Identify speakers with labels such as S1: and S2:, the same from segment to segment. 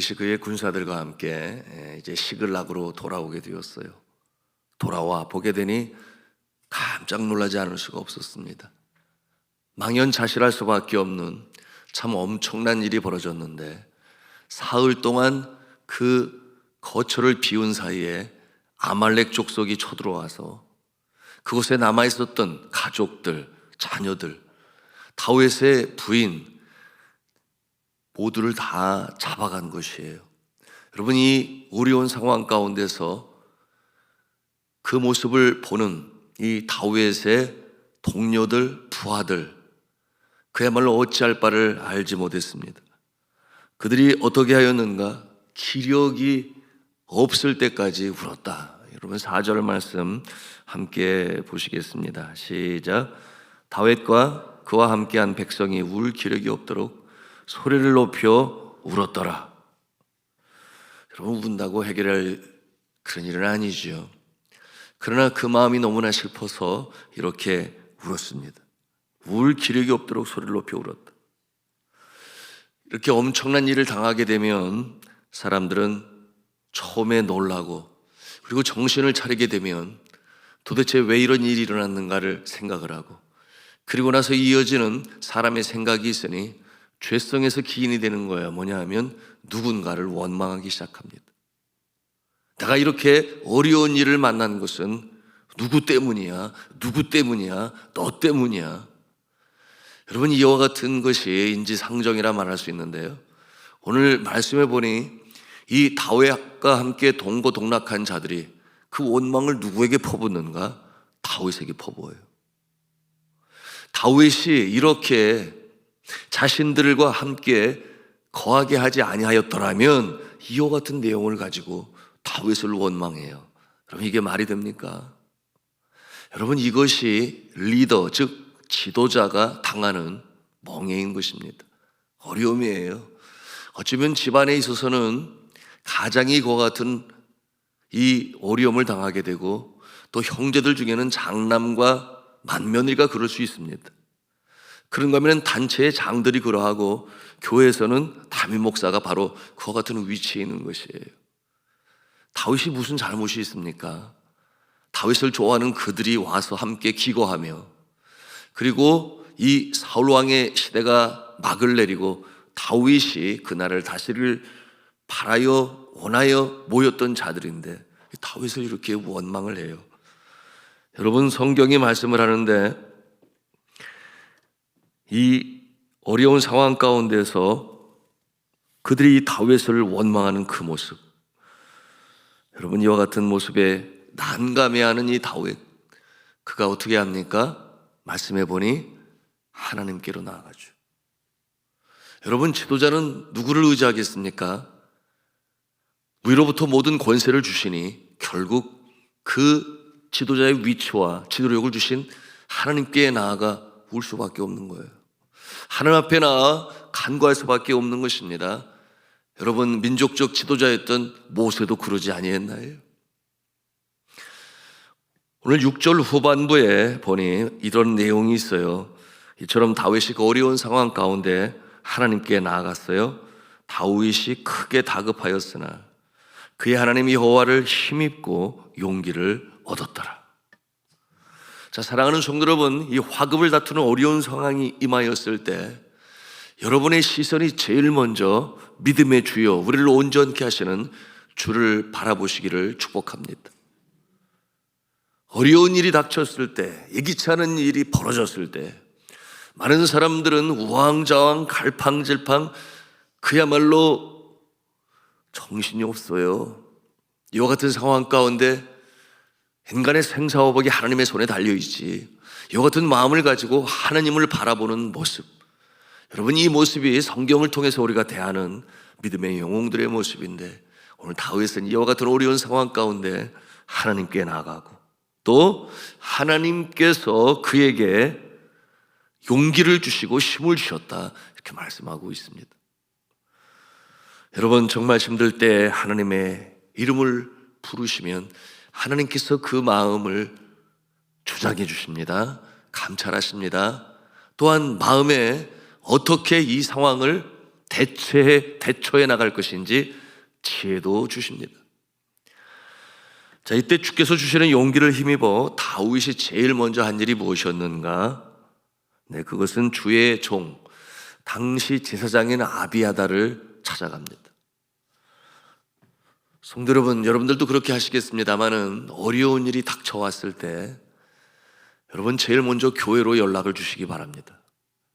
S1: 다윗이 그의 군사들과 함께 예, 이제 시글락으로 돌아오게 되었어요. 돌아와 보게 되니 깜짝 놀라지 않을 수가 없었습니다. 망연자실할 수밖에 없는 참 엄청난 일이 벌어졌는데 사흘 동안 그 거처를 비운 사이에 아말렉 족속이 쳐들어와서 그곳에 남아 있었던 가족들, 자녀들, 다윗의 부인 모두를 다 잡아간 것이에요. 여러분 이 어려운 상황 가운데서 그 모습을 보는 이 다윗의 동료들, 부하들 그야말로 어찌할 바를 알지 못했습니다. 그들이 어떻게 하였는가? 기력이 없을 때까지 울었다. 여러분 4절 말씀 함께 보시겠습니다. 시작. 다윗과 그와 함께한 백성이 울 기력이 없도록 소리를 높여 울었더라. 여러분 운다고 해결할 그런 일은 아니죠. 그러나 그 마음이 너무나 슬퍼서 이렇게 울었습니다. 울 기력이 없도록 소리를 높여 울었다. 이렇게 엄청난 일을 당하게 되면 사람들은 처음에 놀라고 그리고 정신을 차리게 되면 도대체 왜 이런 일이 일어났는가를 생각을 하고 그리고 나서 이어지는 사람의 생각이 있으니 죄성에서 기인이 되는 거야. 뭐냐 하면 누군가를 원망하기 시작합니다. 내가 이렇게 어려운 일을 만난 것은 누구 때문이야? 누구 때문이야? 너 때문이야? 여러분 이와 같은 것이 인지상정이라 말할 수 있는데요. 오늘 말씀해 보니 이 다윗과 함께 동고동락한 자들이 그 원망을 누구에게 퍼붓는가? 다윗에게 퍼부어요. 다윗이 이렇게 자신들과 함께 거하게 하지 아니하였더라면 이와 같은 내용을 가지고 다윗을 원망해요. 여러분 이게 말이 됩니까? 여러분 이것이 리더 즉 지도자가 당하는 멍해인 것입니다. 어려움이에요. 어쩌면 집안에 있어서는 가장이 그와 같은 이 어려움을 당하게 되고 또 형제들 중에는 장남과 맏며느리가 그럴 수 있습니다. 그런가 하면 단체의 장들이 그러하고 교회에서는 담임 목사가 바로 그와 같은 위치에 있는 것이에요. 다윗이 무슨 잘못이 있습니까? 다윗을 좋아하는 그들이 와서 함께 기거하며 그리고 이 사울 왕의 시대가 막을 내리고 다윗이 그날을 다스릴 바라여 원하여 모였던 자들인데 다윗을 이렇게 원망을 해요. 여러분 성경이 말씀을 하는데 이 어려운 상황 가운데서 그들이 이 다윗을 원망하는 그 모습. 여러분 이와 같은 모습에 난감해하는 이 다윗. 그가 어떻게 합니까? 말씀해 보니 하나님께로 나아가죠. 여러분 지도자는 누구를 의지하겠습니까? 위로부터 모든 권세를 주시니 결국 그 지도자의 위치와 지도력을 주신 하나님께 나아가 울 수밖에 없는 거예요. 하나님 앞에 나아 간구할 수밖에 없는 것입니다. 여러분 민족적 지도자였던 모세도 그러지 아니했나요? 오늘 6절 후반부에 보니 이런 내용이 있어요. 이처럼 다윗이 그 어려운 상황 가운데 하나님께 나아갔어요. 다윗이 크게 다급하였으나 그의 하나님 여호와를 힘입고 용기를 얻었더라. 자, 사랑하는 성도 여러분, 이 화급을 다투는 어려운 상황이 임하였을 때 여러분의 시선이 제일 먼저 믿음의 주여, 우리를 온전케 하시는 주를 바라보시기를 축복합니다. 어려운 일이 닥쳤을 때, 예기치 않은 일이 벌어졌을 때, 많은 사람들은 우왕좌왕, 갈팡질팡, 그야말로 정신이 없어요. 이와 같은 상황 가운데 인간의 생사호복이 하나님의 손에 달려있지. 이와 같은 마음을 가지고 하나님을 바라보는 모습. 여러분, 이 모습이 성경을 통해서 우리가 대하는 믿음의 영웅들의 모습인데, 오늘 다윗은 이와 같은 어려운 상황 가운데 하나님께 나아가고, 또 하나님께서 그에게 용기를 주시고 힘을 주셨다. 이렇게 말씀하고 있습니다. 여러분, 정말 힘들 때 하나님의 이름을 부르시면 하나님께서 그 마음을 조장해 주십니다. 감찰하십니다. 또한 마음에 어떻게 이 상황을 대처해 대처해 나갈 것인지 지혜도 주십니다. 자, 이때 주께서 주시는 용기를 힘입어 다윗이 제일 먼저 한 일이 무엇이었는가? 네, 그것은 주의 종, 당시 제사장인 아비아다를 찾아갑니다. 성도 여러분, 여러분들도 그렇게 하시겠습니다만은 어려운 일이 닥쳐왔을 때 여러분 제일 먼저 교회로 연락을 주시기 바랍니다.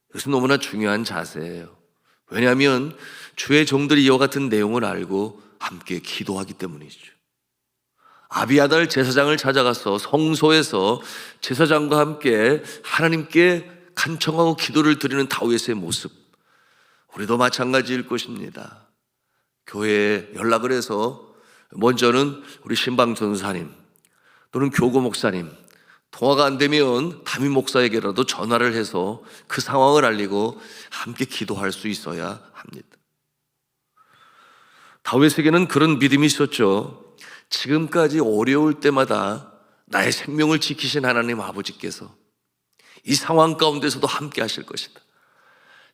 S1: 이것은 너무나 중요한 자세예요. 왜냐하면 주의 종들이 이와 같은 내용을 알고 함께 기도하기 때문이죠. 아비아달 제사장을 찾아가서 성소에서 제사장과 함께 하나님께 간청하고 기도를 드리는 다윗의 모습. 우리도 마찬가지일 것입니다. 교회에 연락을 해서 먼저는 우리 신방 전사님 또는 교구 목사님 통화가 안 되면 담임 목사에게라도 전화를 해서 그 상황을 알리고 함께 기도할 수 있어야 합니다. 다윗에게는 그런 믿음이 있었죠. 지금까지 어려울 때마다 나의 생명을 지키신 하나님 아버지께서 이 상황 가운데서도 함께 하실 것이다.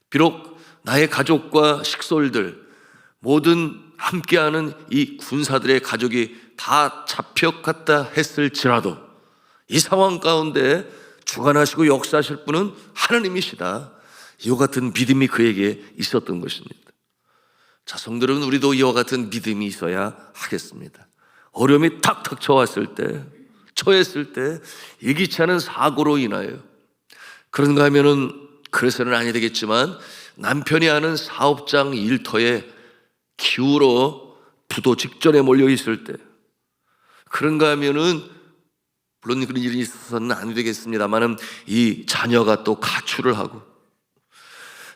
S1: 비록 나의 가족과 식솔들, 모든 함께하는 이 군사들의 가족이 다 잡혀갔다 했을지라도 이 상황 가운데 주관하시고 역사하실 분은 하나님이시다. 이와 같은 믿음이 그에게 있었던 것입니다. 자, 여러분, 우리도 이와 같은 믿음이 있어야 하겠습니다. 어려움이 탁탁 쳐왔을 때, 처했을 때, 예기치 않은 사고로 인하여 그런가 하면은 그래서는 아니 되겠지만 남편이 하는 사업장 일터에 기우로 부도 직전에 몰려 있을 때 그런가 하면은 물론 그런 일이 있어서는 안 되겠습니다만은 이 자녀가 또 가출을 하고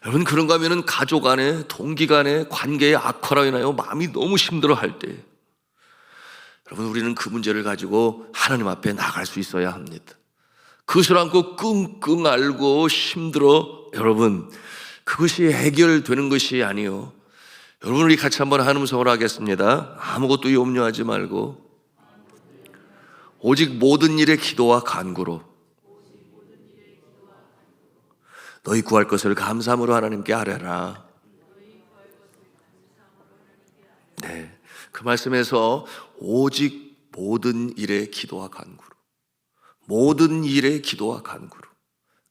S1: 여러분 그런가 하면은 가족 안에 동기 간의 관계의 악화로 인하여 마음이 너무 힘들어 할 때 여러분 우리는 그 문제를 가지고 하나님 앞에 나갈 수 있어야 합니다. 그것을 안고 끙끙 앓고 힘들어 여러분 그것이 해결되는 것이 아니요. 여러분 우리 같이 한번 한음 성을 하겠습니다. 아무것도 염려하지 말고 오직 모든 일에 기도와 간구로 너희 구할 것을 감사함으로 하나님께 아뢰라. 네. 그 말씀에서 오직 모든 일에 기도와 간구로 모든 일에 기도와 간구로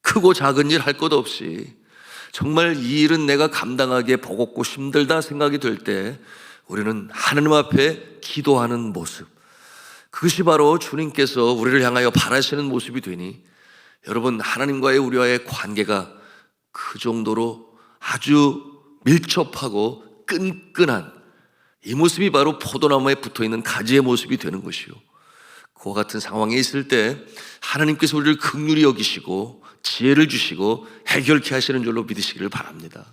S1: 크고 작은 일 할 것 없이 정말 이 일은 내가 감당하기에 버겁고 힘들다 생각이 들때 우리는 하나님 앞에 기도하는 모습 그것이 바로 주님께서 우리를 향하여 바라시는 모습이 되니 여러분 하나님과의 우리와의 관계가 그 정도로 아주 밀접하고 끈끈한 이 모습이 바로 포도나무에 붙어 있는 가지의 모습이 되는 것이요. 그와 같은 상황에 있을 때 하나님께서 우리를 극률히 여기시고 지혜를 주시고 해결케 하시는 줄로 믿으시기를 바랍니다.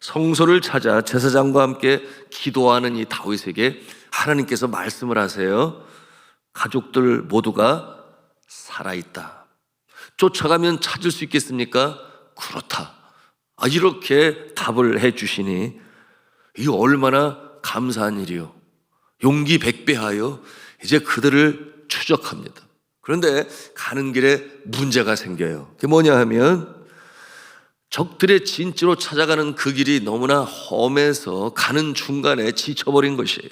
S1: 성소를 찾아 제사장과 함께 기도하는 이 다윗에게 하나님께서 말씀을 하세요. 가족들 모두가 살아있다. 쫓아가면 찾을 수 있겠습니까? 그렇다. 아, 이렇게 답을 해 주시니 이 얼마나 감사한 일이요. 용기 백배하여 이제 그들을 추적합니다. 그런데 가는 길에 문제가 생겨요. 그게 뭐냐 하면 적들의 진지로 찾아가는 그 길이 너무나 험해서 가는 중간에 지쳐버린 것이에요.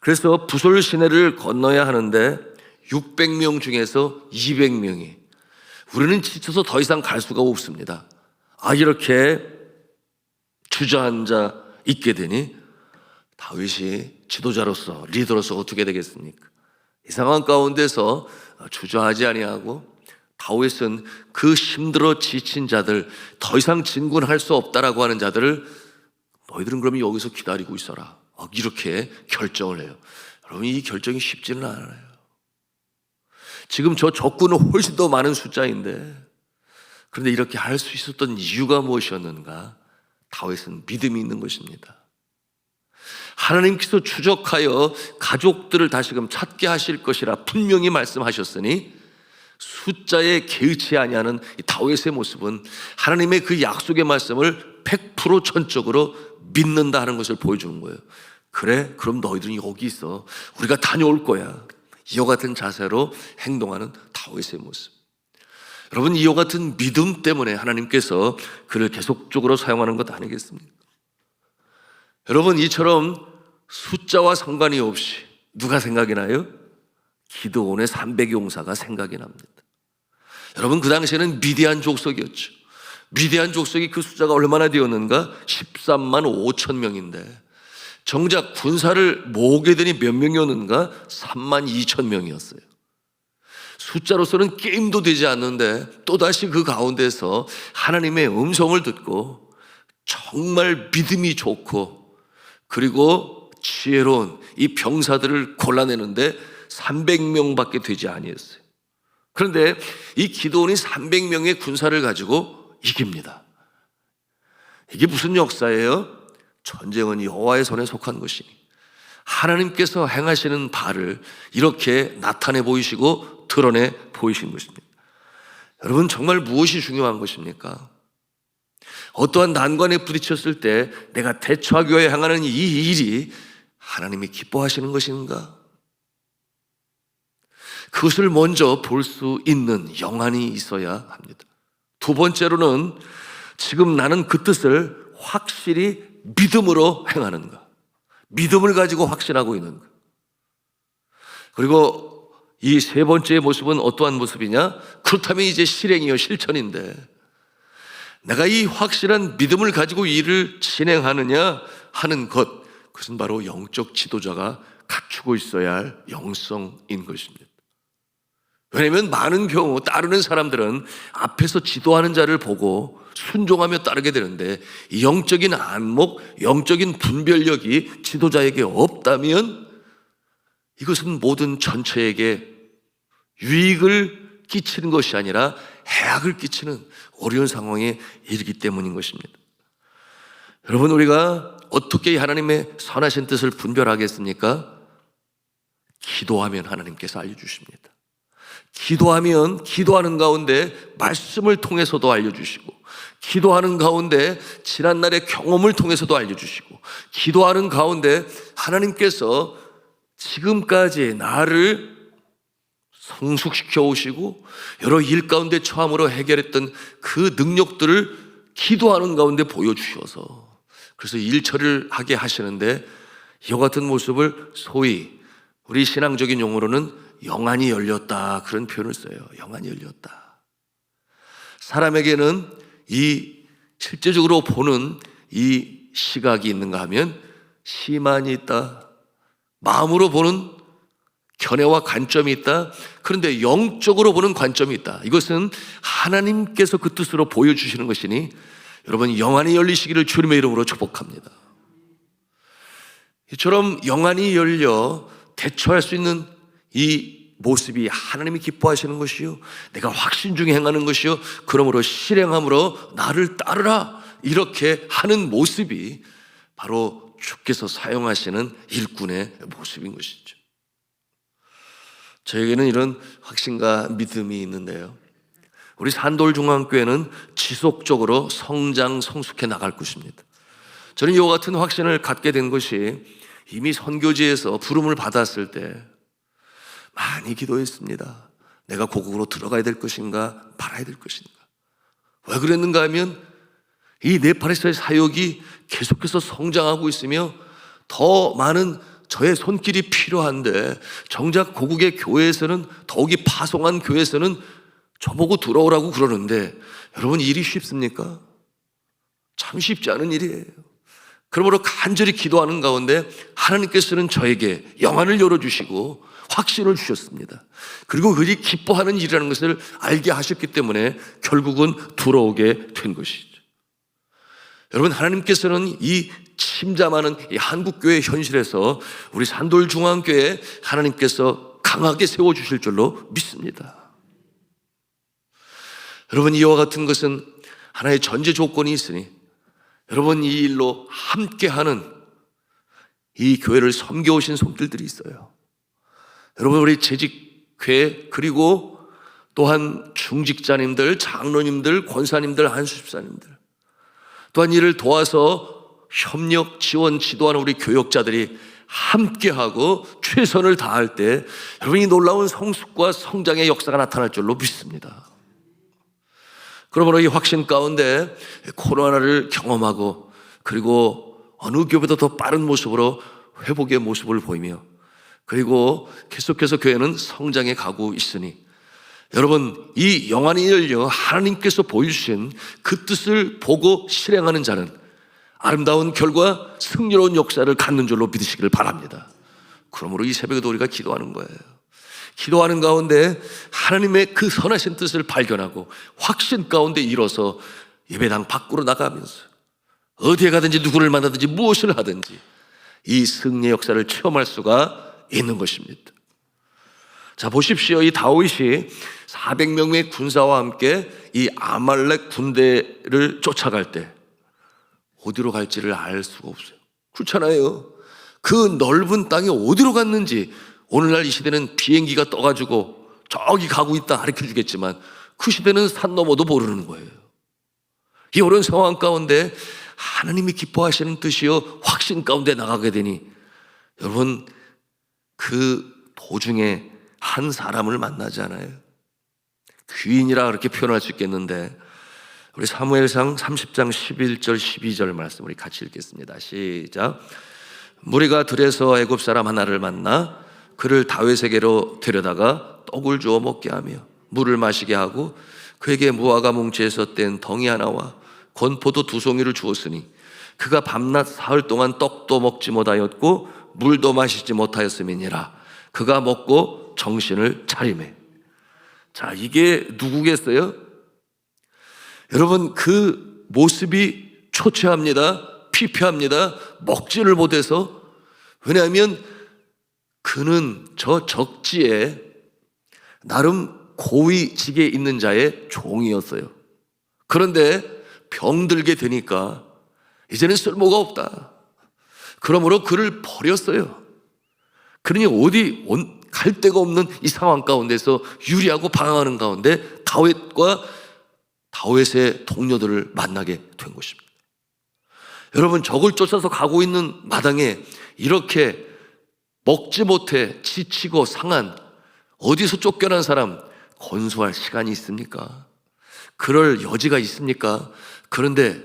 S1: 그래서 부솔 시내를 건너야 하는데 600명 중에서 200명이 우리는 지쳐서 더 이상 갈 수가 없습니다. 아 이렇게 주저앉아 있게 되니 다윗이 지도자로서 리더로서 어떻게 되겠습니까? 이 상황 가운데서 주저하지 아니하고 다윗은 그 힘들어 지친 자들 더 이상 진군할 수 없다라고 하는 자들을 너희들은 그러면 여기서 기다리고 있어라. 이렇게 결정을 해요. 여러분 이 결정이 쉽지는 않아요. 지금 저 적군은 훨씬 더 많은 숫자인데 그런데 이렇게 할 수 있었던 이유가 무엇이었는가? 다윗은 믿음이 있는 것입니다. 하나님께서 추적하여 가족들을 다시금 찾게 하실 것이라 분명히 말씀하셨으니 숫자에 개의치 아니하는 다윗의 모습은 하나님의 그 약속의 말씀을 100% 전적으로 믿는다 하는 것을 보여주는 거예요. 그래, 그럼 너희들은 여기 있어. 우리가 다녀올 거야. 이와 같은 자세로 행동하는 다윗의 모습. 여러분 이와 같은 믿음 때문에 하나님께서 그를 계속적으로 사용하는 것 아니겠습니까? 여러분 이처럼 숫자와 상관이 없이 누가 생각이 나요? 기도원의 300용사가 생각이 납니다. 여러분 그 당시에는 미디안 족속이었죠. 미디안 족속이 그 숫자가 얼마나 되었는가? 13만 5천 명인데 정작 군사를 모으게 되니 몇 명이었는가? 3만 2천 명이었어요. 숫자로서는 게임도 되지 않는데 또다시 그 가운데서 하나님의 음성을 듣고 정말 믿음이 좋고 그리고 지혜로운 이 병사들을 골라내는데 300명밖에 되지 아니었어요. 그런데 이 기도원이 300명의 군사를 가지고 이깁니다. 이게 무슨 역사예요? 전쟁은 여호와의 손에 속한 것이니 하나님께서 행하시는 바를 이렇게 나타내 보이시고 드러내 보이신 것입니다. 여러분 정말 무엇이 중요한 것입니까? 어떠한 난관에 부딪혔을 때 내가 대처하기 위해 향하는 이 일이 하나님이 기뻐하시는 것인가? 그것을 먼저 볼 수 있는 영안이 있어야 합니다. 두 번째로는 지금 나는 그 뜻을 확실히 믿음으로 행하는가. 믿음을 가지고 확신하고 있는가. 그리고 이 세 번째의 모습은 어떠한 모습이냐? 그렇다면 이제 실행이요, 실천인데. 내가 이 확실한 믿음을 가지고 일을 진행하느냐 하는 것, 그것은 바로 영적 지도자가 갖추고 있어야 할 영성인 것입니다. 왜냐하면 많은 경우 따르는 사람들은 앞에서 지도하는 자를 보고 순종하며 따르게 되는데 이 영적인 안목, 영적인 분별력이 지도자에게 없다면 이것은 모든 전체에게 유익을 끼치는 것이 아니라 해악을 끼치는 어려운 상황에 이르기 때문인 것입니다. 여러분 우리가 어떻게 하나님의 선하신 뜻을 분별하겠습니까? 기도하면 하나님께서 알려주십니다. 기도하면 기도하는 가운데 말씀을 통해서도 알려주시고, 기도하는 가운데 지난날의 경험을 통해서도 알려주시고, 기도하는 가운데 하나님께서 지금까지 나를 성숙시켜 오시고, 여러 일 가운데 처음으로 해결했던 그 능력들을 기도하는 가운데 보여주셔서, 그래서 일처리를 하게 하시는데, 이와 같은 모습을 소위 우리 신앙적인 용어로는 영안이 열렸다. 그런 표현을 써요. 영안이 열렸다. 사람에게는 이 실제적으로 보는 이 시각이 있는가 하면 시만이 있다. 마음으로 보는 견해와 관점이 있다. 그런데 영적으로 보는 관점이 있다. 이것은 하나님께서 그 뜻으로 보여주시는 것이니 여러분 영안이 열리시기를 주님의 이름으로 축복합니다. 이처럼 영안이 열려 대처할 수 있는 이 모습이 하나님이 기뻐하시는 것이요. 내가 확신 중에 행하는 것이요. 그러므로 실행함으로 나를 따르라. 이렇게 하는 모습이 바로 주께서 사용하시는 일꾼의 모습인 것이죠. 저에게는 이런 확신과 믿음이 있는데요. 우리 산돌중앙교회는 지속적으로 성장, 성숙해 나갈 것입니다. 저는 이와 같은 확신을 갖게 된 것이 이미 선교지에서 부름을 받았을 때 많이 기도했습니다. 내가 고국으로 들어가야 될 것인가, 말아야 될 것인가. 왜 그랬는가 하면 이 네팔에서의 사역이 계속해서 성장하고 있으며 더 많은 저의 손길이 필요한데 정작 고국의 교회에서는 더욱이 파송한 교회에서는 저보고 들어오라고 그러는데 여러분 일이 쉽습니까? 참 쉽지 않은 일이에요. 그러므로 간절히 기도하는 가운데 하나님께서는 저에게 영안을 열어주시고 확신을 주셨습니다. 그리고 그리 기뻐하는 일이라는 것을 알게 하셨기 때문에 결국은 들어오게 된 것이죠. 여러분, 하나님께서는 이 침잠하는 이 한국교회 현실에서 우리 산돌중앙교회 하나님께서 강하게 세워주실 줄로 믿습니다. 여러분, 이와 같은 것은 하나의 전제 조건이 있으니 여러분 이 일로 함께하는 이 교회를 섬겨오신 손길들이 있어요. 여러분 우리 재직회 그리고 또한 중직자님들, 장로님들, 권사님들, 한수집사님들 또한 이를 도와서 협력, 지원, 지도하는 우리 교역자들이 함께하고 최선을 다할 때 여러분이 놀라운 성숙과 성장의 역사가 나타날 줄로 믿습니다. 그러므로 이 확신 가운데 코로나를 경험하고 그리고 어느 교회보다 더 빠른 모습으로 회복의 모습을 보이며 그리고 계속해서 교회는 성장해 가고 있으니 여러분 이 영안이 열려 하나님께서 보여주신 그 뜻을 보고 실행하는 자는 아름다운 결과 승리로운 역사를 갖는 줄로 믿으시기를 바랍니다. 그러므로 이 새벽에도 우리가 기도하는 거예요. 기도하는 가운데 하나님의 그 선하신 뜻을 발견하고 확신 가운데 일어서 예배당 밖으로 나가면서 어디에 가든지 누구를 만나든지 무엇을 하든지 이 승리의 역사를 체험할 수가 있는 것입니다. 자, 보십시오. 이 다윗이 400명의 군사와 함께 이 아말렉 군대를 쫓아갈 때 어디로 갈지를 알 수가 없어요. 그렇잖아요. 그 넓은 땅이 어디로 갔는지 오늘날 이 시대는 비행기가 떠가지고 저기 가고 있다 가르쳐 주겠지만 그 시대는 산 넘어도 모르는 거예요. 이 어려운 상황 가운데 하나님이 기뻐하시는 뜻이요 확신 가운데 나가게 되니 여러분 그 도중에 한 사람을 만나잖아요. 귀인이라 그렇게 표현할 수 있겠는데 우리 사무엘상 30장 11절 12절 말씀 우리 같이 읽겠습니다. 시작. 무리가 들에서 애굽 사람 하나를 만나 그를 다윗에게로 데려다가 떡을 주어 먹게 하며 물을 마시게 하고 그에게 무화과 뭉치에서 뗀 덩이 하나와 건포도 두 송이를 주었으니 그가 밤낮 사흘 동안 떡도 먹지 못하였고 물도 마시지 못하였음이니라 그가 먹고 정신을 차리매 자 이게 누구겠어요? 여러분 그 모습이 초췌합니다 피폐합니다 먹지를 못해서 왜냐하면 그는 저 적지에 나름 고위직에 있는 자의 종이었어요. 그런데 병들게 되니까 이제는 쓸모가 없다. 그러므로 그를 버렸어요. 그러니 어디 온- 갈 데가 없는 이 상황 가운데서 유리하고 방황하는 가운데 다윗과 다윗의 동료들을 만나게 된 것입니다. 여러분 적을 쫓아서 가고 있는 마당에 이렇게 먹지 못해 지치고 상한 어디서 쫓겨난 사람 건수할 시간이 있습니까? 그럴 여지가 있습니까? 그런데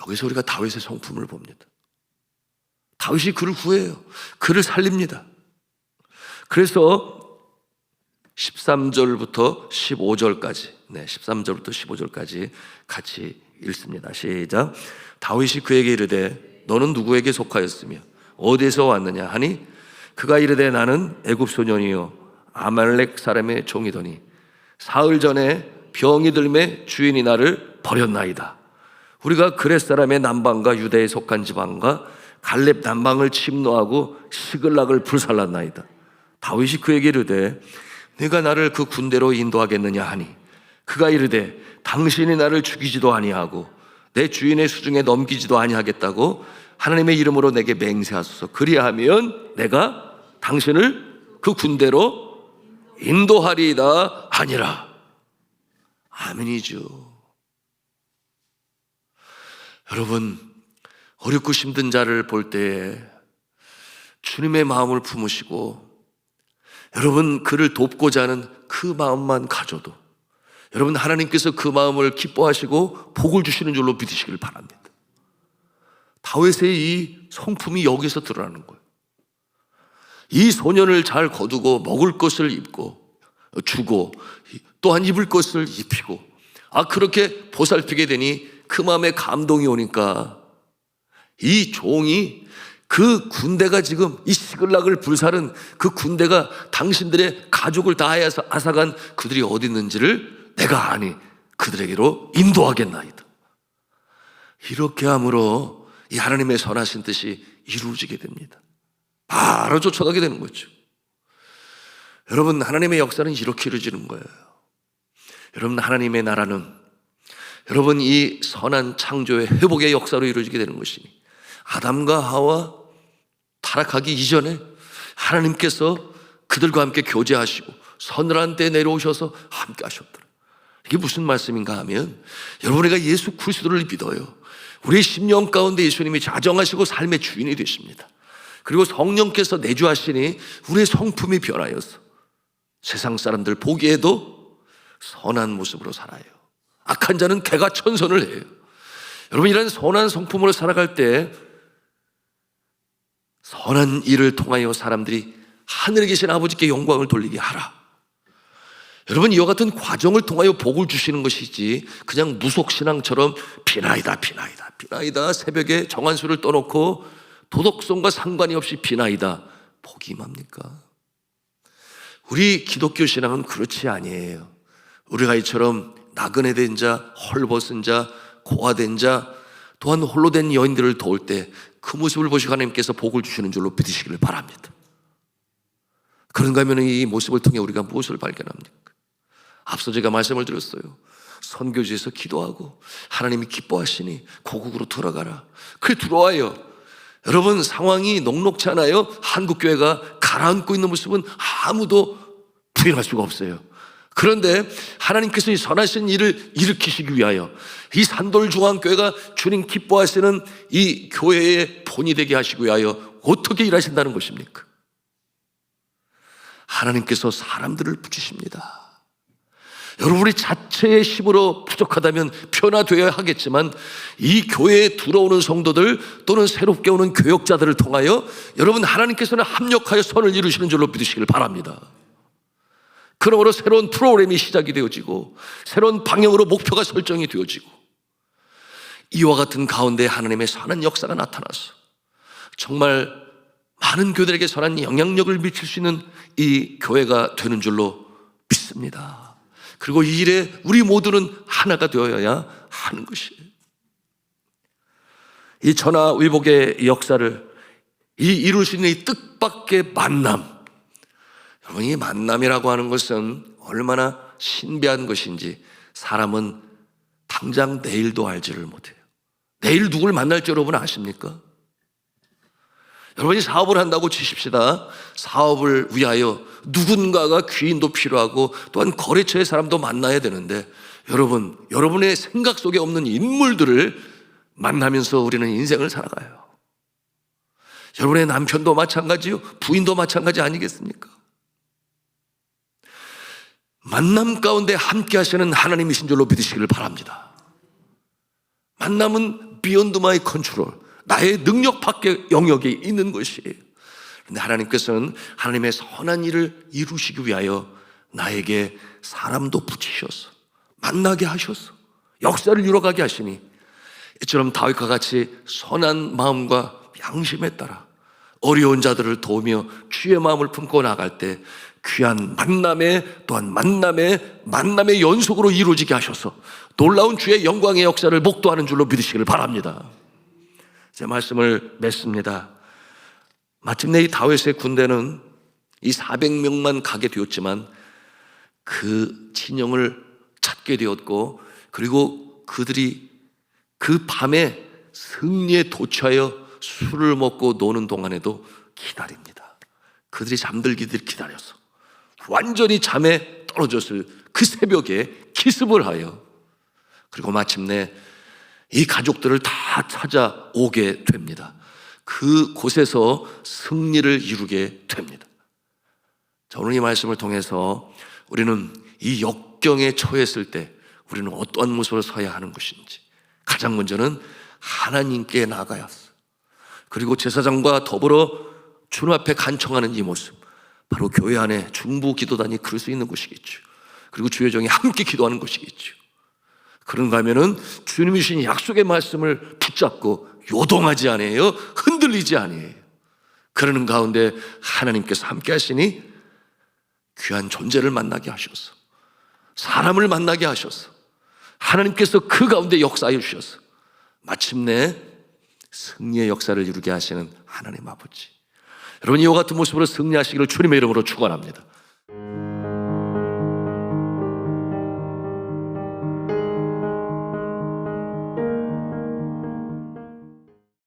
S1: 여기서 우리가 다윗의 성품을 봅니다. 다윗이 그를 구해요. 그를 살립니다. 그래서 13절부터 15절까지, 네, 13절부터 15절까지 같이 읽습니다. 시작. 다윗이 그에게 이르되 너는 누구에게 속하였으며 어디에서 왔느냐 하니 그가 이르되 나는 애굽 소년이요 아말렉 사람의 종이더니 사흘 전에 병이 들매 주인이 나를 버렸나이다. 우리가 그렛 사람의 남방과 유대에 속한 지방과 갈렙 남방을 침노하고 시글락을 불살랐나이다. 다윗이 그에게 이르되 네가 나를 그 군대로 인도하겠느냐 하니 그가 이르되 당신이 나를 죽이지도 아니하고 내 주인의 수중에 넘기지도 아니하겠다고 하나님의 이름으로 내게 맹세하소서 그리하면 내가 당신을 그 군대로 인도하리이다 아니라 아멘이죠. 여러분 어렵고 힘든 자를 볼 때에 주님의 마음을 품으시고 여러분 그를 돕고자 하는 그 마음만 가져도 여러분 하나님께서 그 마음을 기뻐하시고 복을 주시는 줄로 믿으시길 바랍니다. 다윗의 이 성품이 여기서 드러나는 거예요. 이 소년을 잘 거두고 먹을 것을 입고 주고 또한 입을 것을 입히고 아 그렇게 보살피게 되니 그 마음에 감동이 오니까 이 종이 그 군대가 지금 이 시글락을 불사른 그 군대가 당신들의 가족을 다 앗아간 그들이 어디 있는지를 내가 아니 그들에게로 인도하겠나이다. 이렇게 함으로 이 하나님의 선하신 뜻이 이루어지게 됩니다. 바로 쫓아가게 되는 거죠. 여러분, 하나님의 역사는 이렇게 이루어지는 거예요. 여러분, 하나님의 나라는 여러분 이 선한 창조의 회복의 역사로 이루어지게 되는 것이니 아담과 하와 타락하기 이전에 하나님께서 그들과 함께 교제하시고 서늘한 때 내려오셔서 함께 하셨더라. 이게 무슨 말씀인가 하면 여러분이가 예수 그리스도를 믿어요. 우리 심령 가운데 예수님이 자정하시고 삶의 주인이 되십니다. 그리고 성령께서 내주하시니 우리의 성품이 변하여서 세상 사람들 보기에도 선한 모습으로 살아요. 악한 자는 개가 천선을 해요. 여러분 이런 선한 성품으로 살아갈 때 선한 일을 통하여 사람들이 하늘에 계신 아버지께 영광을 돌리게 하라. 여러분 이와 같은 과정을 통하여 복을 주시는 것이지 그냥 무속신앙처럼 비나이다 비나이다 비나이다 새벽에 정한수를 떠놓고 도덕성과 상관이 없이 비나이다 복이 맙니까? 우리 기독교 신앙은 그렇지 아니에요. 우리가 이처럼 나그네 된 자, 헐벗은 자, 고아된 자, 또한 홀로 된 여인들을 도울 때 그 모습을 보시고 하나님께서 복을 주시는 줄로 믿으시기를 바랍니다. 그런가 하면 이 모습을 통해 우리가 무엇을 발견합니까? 앞서 제가 말씀을 드렸어요. 선교지에서 기도하고 하나님이 기뻐하시니 고국으로 들어가라. 그래 들어와요. 여러분 상황이 녹록치 않아요. 한국 교회가 가라앉고 있는 모습은 아무도 부인할 수가 없어요. 그런데 하나님께서 이 선하신 일을 일으키시기 위하여 이 산돌중앙교회가 주님 기뻐하시는 이 교회의 본이 되게 하시기 위하여 어떻게 일하신다는 것입니까? 하나님께서 사람들을 붙이십니다. 여러분이 자체의 힘으로 부족하다면 변화되어야 하겠지만 이 교회에 들어오는 성도들 또는 새롭게 오는 교역자들을 통하여 여러분 하나님께서는 합력하여 선을 이루시는 줄로 믿으시길 바랍니다. 그러므로 새로운 프로그램이 시작이 되어지고 새로운 방향으로 목표가 설정이 되어지고 이와 같은 가운데 하나님의 선한 역사가 나타나서 정말 많은 교들에게 선한 영향력을 미칠 수 있는 이 교회가 되는 줄로 믿습니다. 그리고 이 일에 우리 모두는 하나가 되어야 하는 것이에요. 이 전화 위복의 역사를 이 이룰 수 있는 이 뜻밖의 만남. 여러분, 이 만남이라고 하는 것은 얼마나 신비한 것인지 사람은 당장 내일도 알지를 못해요. 내일 누굴 만날지 여러분 아십니까? 여러분이 사업을 한다고 치십시다. 사업을 위하여 누군가가 귀인도 필요하고 또한 거래처의 사람도 만나야 되는데 여러분, 여러분의 생각 속에 없는 인물들을 만나면서 우리는 인생을 살아가요. 여러분의 남편도 마찬가지요. 부인도 마찬가지 아니겠습니까? 만남 가운데 함께 하시는 하나님이신 줄로 믿으시기를 바랍니다. 만남은 beyond my control. 나의 능력 밖의 영역에 있는 것이에요. 근데 하나님께서는 하나님의 선한 일을 이루시기 위하여 나에게 사람도 붙이셔서 만나게 하셔서 역사를 이뤄가게 하시니 이처럼 다윗과 같이 선한 마음과 양심에 따라 어려운 자들을 도우며 주의 마음을 품고 나갈 때 귀한 만남의 또한 만남의 만남의 연속으로 이루어지게 하셔서 놀라운 주의 영광의 역사를 목도하는 줄로 믿으시기를 바랍니다. 제 말씀을 맺습니다. 마침내 이 다윗의 군대는 이 400명만 가게 되었지만 그 진영을 찾게 되었고 그리고 그들이 그 밤에 승리에 도취하여 술을 먹고 노는 동안에도 기다립니다. 그들이 잠들기를 기다려서 완전히 잠에 떨어졌을 그 새벽에 기습을 하여 그리고 마침내 이 가족들을 다 찾아오게 됩니다. 그 곳에서 승리를 이루게 됩니다. 자, 오늘 이 말씀을 통해서 우리는 이 역경에 처했을 때 우리는 어떠한 모습으로 서야 하는 것인지 가장 먼저는 하나님께 나가야 했어. 그리고 제사장과 더불어 주님 앞에 간청하는 이 모습. 바로 교회 안에 중부 기도단이 그럴 수 있는 곳이겠죠. 그리고 주의 종이 함께 기도하는 곳이겠죠. 그런가 하면은 주님이 주신 약속의 말씀을 붙잡고 요동하지 아니에요. 흔들리지 아니에요. 그러는 가운데 하나님께서 함께 하시니 귀한 존재를 만나게 하셔서 사람을 만나게 하셔서 하나님께서 그 가운데 역사해 주셔서 마침내 승리의 역사를 이루게 하시는 하나님 아버지. 여러분 이와 같은 모습으로 승리하시기를 주님의 이름으로 축원합니다.